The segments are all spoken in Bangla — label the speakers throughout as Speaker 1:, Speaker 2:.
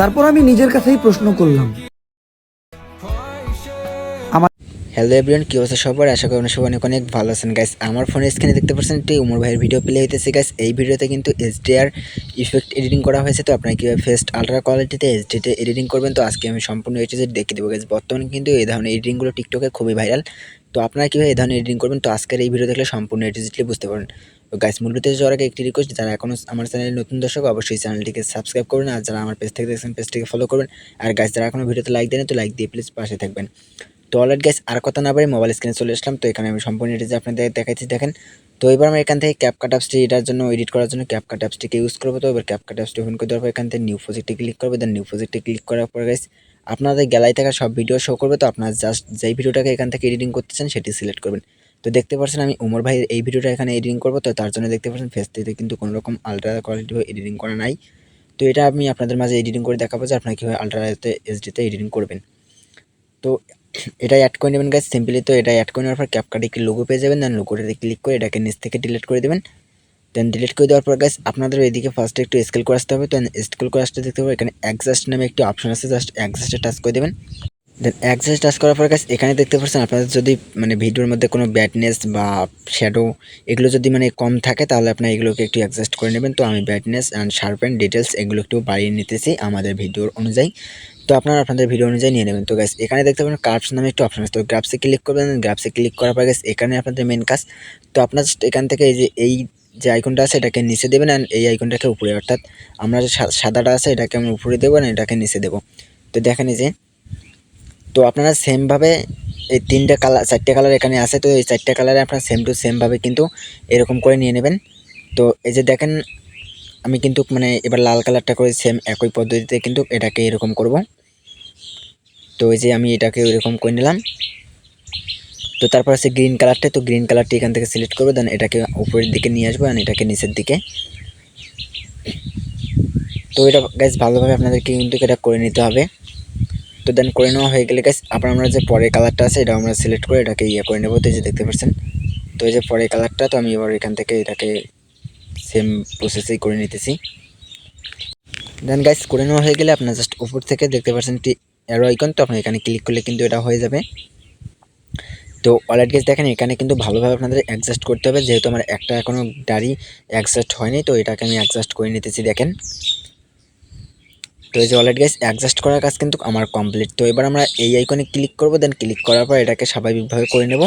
Speaker 1: তারপর আমি নিজের কাছেই প্রশ্ন করলাম।
Speaker 2: হ্যালো এভরিওয়ান কি অবস্থা সবার? আশা করি সবাই অনেক অনেক ভালো আছেন। গাইস আমার ফোনের স্ক্রিনে দেখতে পাচ্ছেন একটি উমর ভাইয়ের ভিডিও প্লে হইতেছে। গাইস এই ভিডিওতে কিন্তু এইচডিআর ইফেক্ট এডিটিং করা হয়েছে। তো আপনারা কীভাবে ফেস্ট আলট্রা কোয়ালিটিতে এইচডিতে এডিটিং করবেন? তো আজকে আমি সম্পূর্ণ এইচডি দেখে দেবো। গাইস বর্তমানে কিন্তু এই ধরনের এডিটিংগুলো টিকটকে খুবই ভাইরাল তো আপনারা কীভাবে এই ধরনের এডিটিং করবেন? তো আজকের এই ভিডিও দেখলে সম্পূর্ণ এইচডিটি বুঝতে পারবেন। তো গাইস মূল ভিডিওতে যাওয়ার আগে একটি রিকোয়েস্ট যারা এখনও আমার চ্যানেলে নতুন দর্শক, অবশ্যই চ্যানেলটিকে সাবস্ক্রাইব করবেন আর যারা আমার পেজ থেকে দেখছেন পেজটিকে ফলো করবেন। আর গাইস যারা এখনও ভিডিওতে লাইক দেন তো লাইক দিয়ে প্লিজ পাশে থাকবেন। তো অলরেড গ্যাস আর কথা না বলে মোবাইল স্ক্রিনে চলে আসলাম। তো এখানে আমি সম্পূর্ণ এডিট আপনাদের দেখাচ্ছি। দেখেন, তো এবার আমরা এখান থেকে ক্যাপ কাট অ্যাপসটি এটার জন্য এডিট করার জন্য ক্যাপ কাট অ্যাপসটিকে ইউজ করব। তো এবার ক্যাপ কাট অ্যাপসটি ওপেন করে দেওয়ার পর এখান থেকে নিউ প্রজেক্টে ক্লিক করবে। দেন নিউ প্রজেক্টে ক্লিক করার পর গাইস আপনাদের গ্যালারি থাকা সব ভিডিও শো করবে। তো আপনার জাস্ট যেই ভিডিওটাকে এখান থেকে এডিটিং করতেছেন সেটি সিলেক্ট করবেন। তো দেখতে পাচ্ছেন আমি উমর ভাইয়ের এই ভিডিওটা এখানে এডিটিং করব, তো তার জন্য দেখতে পাচ্ছেন ফেসটিতে কিন্তু কোনো রকম আলট্রা কোয়ালিটি এডিটিং করা নাই। তো এটা আমি আপনাদের মাঝে এডিটিং করে দেখাবো যে আপনারা কীভাবে আলট্রাতে এইচডিতে এডিটিং করবেন। তো এটা অ্যাড করে নেবেন গাইজ সিম্পলি তো এটা অ্যাড করে নেওয়ার পর ক্যাপকাটে একটি লোগো পেয়ে যাবেন দেন লোগোটাতে ক্লিক করে এটাকে নিচ থেকে ডিলিট করে দেবেন। দেন ডিলিট করে দেওয়ার পর গাইজ আপনাদের এদিকে ফার্স্টে একটু স্কেল করে আসতে হবে তো স্কেল করে আসতে দেখতে পাবেন এখানে অ্যাডজাস্ট নামে একটি অপশন আছে জাস্ট অ্যাডজাস্টে টাচ করে দেবেন। দেন অ্যাডজাস্ট টাচ করার পর গাইজ এখানে দেখতে পাচ্ছেন আপনাদের যদি মানে ভিডিওর মধ্যে কোনো ব্যাটনেস বা শ্যাডো এগুলো যদি মানে কম থাকে, তাহলে আপনার এগুলোকে একটু অ্যাডজাস্ট করে নেবেন। তো আমি brightness and sharp and details এগুলো একটু বাড়িয়ে নিতেছি আমাদের ভিডিওর অনুযায়ী। তো আপনারা আপনাদের ভিডিও অনুযায়ী নিয়ে নেবেন। তো গাইস এখানে দেখতে পাবেন কার্ভস নামে একটু অপশন আছে। তো গ্রাফসে ক্লিক করবেন গ্রাফসে ক্লিক করার পর গাইস এখানে আপনাদের মেন কাজ। তো আপনার এখান থেকে এই যে এই যে আইকনটা আছে, এটাকে নিচে দেবেন আর এই আইকনটাকে উপরে। অর্থাৎ আমরা যে সাদাটা আছে, এটাকে আমি উপরে দেবো আর এটাকে নিচে দেবো। তো দেখেন যে তো আপনারা সেমভাবে এই তিনটে কালার চারটে কালার এখানে আছে, তো এই চারটে কালারে আপনারা সেম টু সেমভাবে কিন্তু এরকম করে নিয়ে নেবেন। তো এই যে দেখেন, আমি কিন্তু মানে এবার লাল কালারটা করে সেম একই পদ্ধতিতে কিন্তু এটাকে এরকম করব। তো এই যে আমি এটাকে এরকম করে নিলাম। তো তারপর আছে গ্রিন কালারটা তো গ্রিন কালারটি এখান থেকে সিলেক্ট করব দেন এটাকে উপরের দিকে নিয়ে আসব আর এটাকে নিচের দিকে। তো এটা গ্যাস ভালোভাবে আপনাদেরকে কিন্তু এটা করে নিতে হবে। তো দেন করে নেওয়া হয়ে গেলে গ্যাস আবার আমরা যে পরের কালারটা আছে এটা আমরা সিলেক্ট করে এটাকে ইয়ে করে নেব তো যে দেখতে পাচ্ছেন? তো এই যে পরের কালারটা তো আমি এবার এখান থেকে এটাকে সেম প্রসেসেই করে নিতেছি। দেন গাইস করে নেওয়া হয়ে গেলে আপনার জাস্ট উপর থেকে দেখতে পাচ্ছেন একটি অ্যারো আইকন তো আপনি এখানে ক্লিক করলে কিন্তু এটা হয়ে যাবে। তো অলরেড গেস দেখেন এখানে কিন্তু ভালোভাবে আপনাদের অ্যাডজাস্ট করতে হবে, যেহেতু আমার একটা এখনও দাড়ি অ্যাডজাস্ট হয়নি, তো এটাকে আমি অ্যাডজাস্ট করে নিতেছি, দেখেন। যে অলরেড গাইস অ্যাডজাস্ট করার কাজ কিন্তু আমার কমপ্লিট তো এবার আমরা এই আইকনে ক্লিক করব দেন ক্লিক করার পর এটাকে স্বাভাবিকভাবে করে নেব।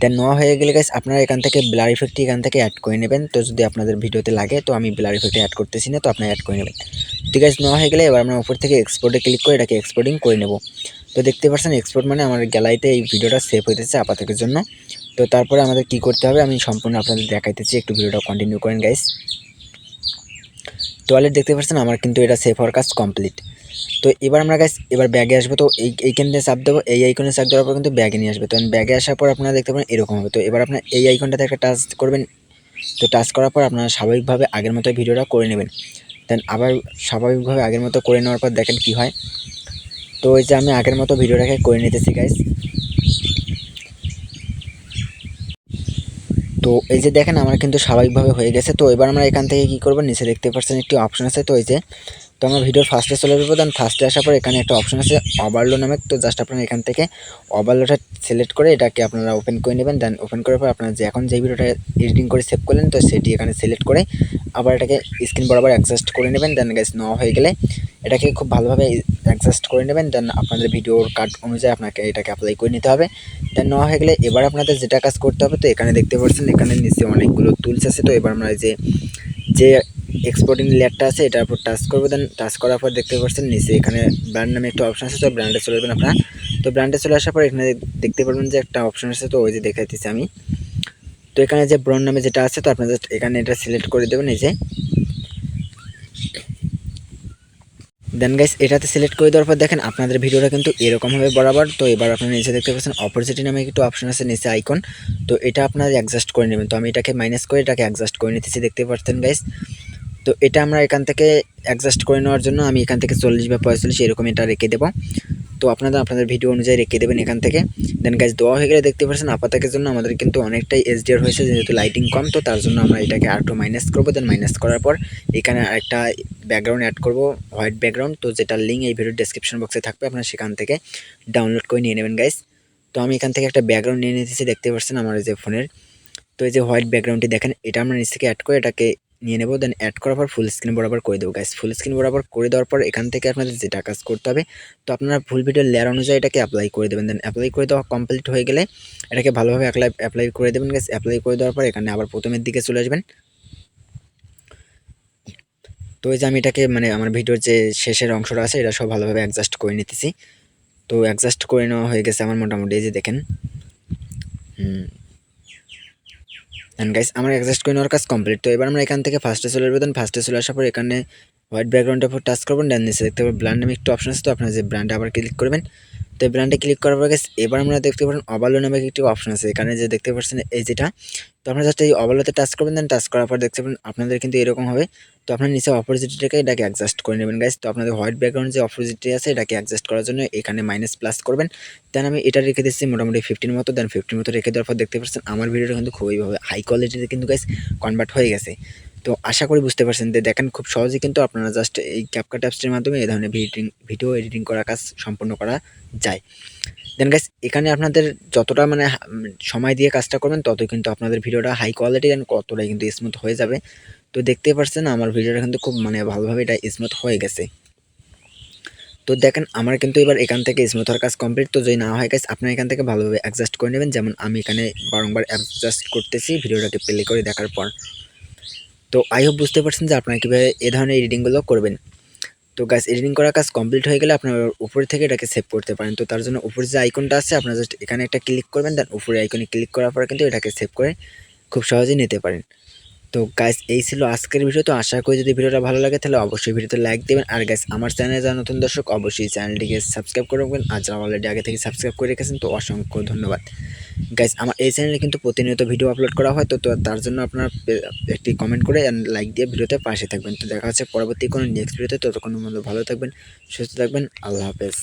Speaker 2: দেন নেওয়া হয়ে গেলে গাইস আপনারা এখান থেকে ব্লার ইফেক্টটি এখান থেকে অ্যাড করে নেবেন। তো যদি আপনাদের ভিডিওতে লাগে, তো আমি ব্লার ইফেক্টে অ্যাড করতেছি না, তো আপনারা অ্যাড করে নেবেন। ঠিক আছে নেওয়া হয়ে গেলে এবার আমরা উপর থেকে এক্সপোর্টে ক্লিক করে এটাকে এক্সপোর্টিং করে নেব। তো দেখতে পাচ্ছেন এক্সপোর্ট মানে আমার গ্যালারিতে এই ভিডিওটা সেভ হইতেছে আপাতকের জন্য। তো তারপরে আমাদের কি করতে হবে, আমি সম্পূর্ণ আপনাদের দেখাইতেছি, একটু ভিডিওটা কন্টিনিউ করেন গাইস অলরেডি দেখতে পাচ্ছেন, আমার কিন্তু এটা সেফ হওয়ার কাজ কমপ্লিট তো এবার আমরা গাইস এবার ব্যাগে আসব, তো এই, এইখান থেকে চাপ দেবো, এই আইকনে চাপ দেওয়ার পর কিন্তু ব্যাগে নিয়ে আসবে। তো ব্যাগে আসার পর আপনারা দেখতে পাবেন এরকম হবে। তো এবার আপনার এই আইকনটাতে একটা টাচ করবেন, তো টাচ করার পর আপনারা স্বাভাবিকভাবে আগের মতো ভিডিওটা করে নেবেন। দেন আবার স্বাভাবিকভাবে আগের মতো করে নেওয়ার পর দেখেন কি হয়। তো এই যে আমি আগের মতো ভিডিওটাকে করে নিতেছি গাইস তো এই যে দেখেন, আমার কিন্তু স্বাভাবিকভাবে হয়ে গেছে। তো এবার আমরা এখান থেকে কি করব? নিচে দেখতে পাচ্ছেন একটি অপশন আছে। তো এই যে, তো আমরা ভিডিওর ফার্স্টে চলে যাব। দেন ফার্স্টে আসার পর এখানে একটা অপশন আছে ওভারলো নামে। তো জাস্ট আপনারা এখান থেকে ওভারলোটা সিলেক্ট করে এটাকে আপনারা ওপেন করে নেবেন। দেন ওপেন করার পর আপনারা যে এখন যে ভিডিওটা এডিটিং করে সেভ করলেন, তো সেটি এখানে সিলেক্ট করে আবার এটাকে স্ক্রিন বরাবর অ্যাডজাস্ট করে নেবেন। দেন গ্যাস নেওয়া হয়ে গেলে এটাকে খুব ভালোভাবে অ্যাডজাস্ট করে নেবেন দেন আপনাদের ভিডিওর কাট অনুযায়ী আপনাকে এটাকে অ্যাপ্লাই করে নিতে হবে। দেন নেওয়া হয়ে গেলে এবার আপনাদের যেটা কাজ করতে হবে, তো এখানে দেখতে পাচ্ছেন, এখানে নিচে অনেকগুলো টুলস আছে, তো এবার আমরা যে যে এক্সপোর্টিং লেয়ারটা আছে, এটার উপর টাচ করব। দেন টাচ করার পর দেখতে পাচ্ছেন, নিচে এখানে ব্র্যান্ড নামে একটা অপশন আছে, তো ব্র্যান্ডে চলে যাবেন আপনারা। তো ব্র্যান্ডে চলে আসার পর এখানে দেখতে পারবেন যে একটা অপশন আছে, তো ওই যে দেখাইতেছি আমি। তো এখানে যে ব্রন নামে যেটা আছে, তো আপনারা জাস্ট এখানে এটা সিলেক্ট করে দেবেন, এই যে। দেন গাইস এটাতে সিলেক্ট করে দেওয়ার পর দেখেন আপনাদের ভিডিওটা কিন্তু এরকম হবে বরাবর। তো এবার আপনারা নিচে দেখতে পাচ্ছেন অপরচুনিটি নামে একটু অপশন আছে নিচে আইকন তো এটা আপনারা অ্যাডজাস্ট করে নেবেন। তো আমি এটাকে মাইনাস করে এটাকে অ্যাডজাস্ট করে নিতেছি, দেখতে পাচ্ছেন গাইস তো এটা আমরা এখান থেকে অ্যাডজাস্ট করে নেওয়ার জন্য আমি এখান থেকে চল্লিশ বা পঁয়তাল্লিশ এরকম এটা রেখে দেবো। তো আপনারা আপনাদের ভিডিও অনুযায়ী রেখে দেবেন এখান থেকে। দেন গাইজ দেওয়া হয়ে গেলে দেখতে পাচ্ছেন আপাতকের জন্য আমাদের কিন্তু অনেকটাই এসডিআর হয়েছে, যেহেতু লাইটিং কম, তো তার জন্য আমরা এটাকে আর একটু মাইনাস করব। দেন মাইনাস করার পর এখানে একটা ব্যাকগ্রাউন্ড অ্যাড করব হোয়াইট ব্যাকগ্রাউন্ড তো যেটা লিঙ্ক এই ভিডিওর ডেসক্রিপশন বক্সে থাকবে, আপনারা সেখান থেকে ডাউনলোড করে নিয়ে নেবেন গাইজ তো আমি এখান থেকে একটা ব্যাকগ্রাউন্ড নিয়ে নিতেছি, দেখতে পাচ্ছেন আমার যে ফোনের তো এই যে হোয়াইট ব্যাকগ্রাউন্ডটি দেখেন, এটা আমরা নিচ থেকে অ্যাড করে এটাকে নিয়ে নেব দেন অ্যাড করার পর ফুল স্ক্রিন বরাবর করে দেবো গাইস ফুল স্ক্রিন বরাবর করে দেওয়ার পর এখান থেকে আপনাদের যেটা কাজ করতে হবে, তো আপনারা ফুল ভিডিও লেয়ার অনুযায়ী এটাকে অ্যাপ্লাই করে দেবেন দেন অ্যাপ্লাই করে দেওয়া কমপ্লিট হয়ে গেলে এটাকে ভালোভাবে অ্যাপ্লাই অ্যাপ্লাই করে দেবেন গাইস অ্যাপ্লাই করে দেওয়ার পর এখানে আবার প্রথমের দিকে চলে আসবেন। তো এই যে আমি এটাকে মানে আমার ভিডিওর যে শেষের অংশটা আছে এটা সব ভালোভাবে অ্যাডজাস্ট করে নিতেছি। তো অ্যাডজাস্ট করে নেওয়া হয়ে গেছে আমার মোটামুটি এই যে দেখেন। অ্যান্ড গাইস আমার অ্যাডজাস্ট করে নেওয়ার কাজ কমপ্লিট তো এবার আমরা এখান থেকে ফার্স্টে চলে আসব দেন ফার্স্টে চলে আসার পর এখানে হোয়াইট ব্যাকগ্রাউন্ডের উপর টাচ করবেন দেন নিচে দেখতে পাবেন ব্র্যান্ড নামে একটু অপশন আছে তো আপনার যে ব্র্যান্ডে আবার ক্লিক করবেন। তো এই ব্র্যান্ডে ক্লিক করার পর guys, এবার আমরা দেখতে পারেন অবালো নামে একটি অপশন আছে। এখানে যে দেখতে পাচ্ছেন এই যেটা তো আপনারা জাস্ট এই অবলাতে টাচ করবেন দেন টাচ করার পর দেখতে পাবেন আপনাদের কিন্তু এরকম হবে। তো আপনার নিচে অপোজিটটাকে এটাকে অ্যাডজাস্ট করে নেবেন গাইস তো আপনাদের হোয়াইট ব্যাকগ্রাউন্ড যে অপোজিটটি আছে, এটাকে অ্যাডজাস্ট করার জন্য এখানে মাইনাস প্লাস করবেন। দেন আমি এটা রেখে দিচ্ছি মোটামুটি ফিফটিন মতো দেন ফিফটিন মতো রেখে দেওয়ার পর দেখতে পাচ্ছেন আমার ভিডিওটা কিন্তু খুবই হাই কোয়ালিটিতে কিন্তু গাইস কনভার্ট হয়ে গেছে। তো আশা করি বুঝতে পারছেন যে দেখেন খুব সহজেই কিন্তু আপনারা জাস্ট এই ক্যাপকাট অ্যাপসটির মাধ্যমে এই ধরনের ভিডিও ভিডিও এডিটিং করার কাজ সম্পূর্ণ করা যায়। দেন গাইস এখানে আপনাদের যতটা মানে সময় দিয়ে কাজটা করবেন, ততই কিন্তু আপনাদের ভিডিওটা হাই কোয়ালিটি অ্যান্ড কতটাই কিন্তু স্মুথ হয়ে যাবে। তো দেখতেই পাচ্ছেন আমার ভিডিওটা কিন্তু খুব মানে ভালোভাবে এটা স্মুথ হয়ে গেছে। তো দেখেন, আমার কিন্তু এবার এখান থেকে স্মুথ হওয়ার কাজ কমপ্লিট তো যদি না হয় গাইস আপনারা এখান থেকে ভালোভাবে অ্যাডজাস্ট করে নেবেন। যেমন আমি এখানে বারংবার অ্যাডজাস্ট করতেছি, ভিডিওটাকে প্লে করে দেখার পর। তো আই হোপ বুঝতে পারছেন যে আপনারা কীভাবে এ ধরনের এডিটিংগুলো করবেন। তো গাছ এডিটিং করার কাজ কমপ্লিট হয়ে গেলে আপনার উপরে থেকে এটাকে সেভ করতে পারেন। তো তার জন্য উপরে যে আইকনটা আছে, আপনারা জাস্ট এখানে একটা ক্লিক করবেন দেন উপরে আইকনে ক্লিক করার পর কিন্তু এটাকে সেভ করে খুব সহজেই নিতে পারেন। তো গাইস এই ছিল আজকের ভিডিও তো আশা করি যদি ভিডিওটা ভালো লাগে, তাহলে অবশ্যই ভিডিওতে লাইক দেবেন। আর গাইস আমার চ্যানেলে যারা নতুন দর্শক, অবশ্যই চ্যানেলটিকে সাবস্ক্রাইব করে রাখবেন। আর যারা অলরেডি আগে থেকে সাবস্ক্রাইব করে রেখেছেন, তো অসংখ্য ধন্যবাদ। গাইস আমার এই চ্যানেলে কিন্তু প্রতিনিয়ত ভিডিও আপলোড করা হয়, তো তো তার জন্য আপনারা একটি কমেন্ট করে লাইক দিয়ে ভিডিওতে পাশে থাকবেন। তো দেখা হচ্ছে পরবর্তী কোনো নেক্সট ভিডিওতে ততক্ষণ মধ্যে ভালো থাকবেন, সুস্থ থাকবেন। আল্লাহ হাফেজ।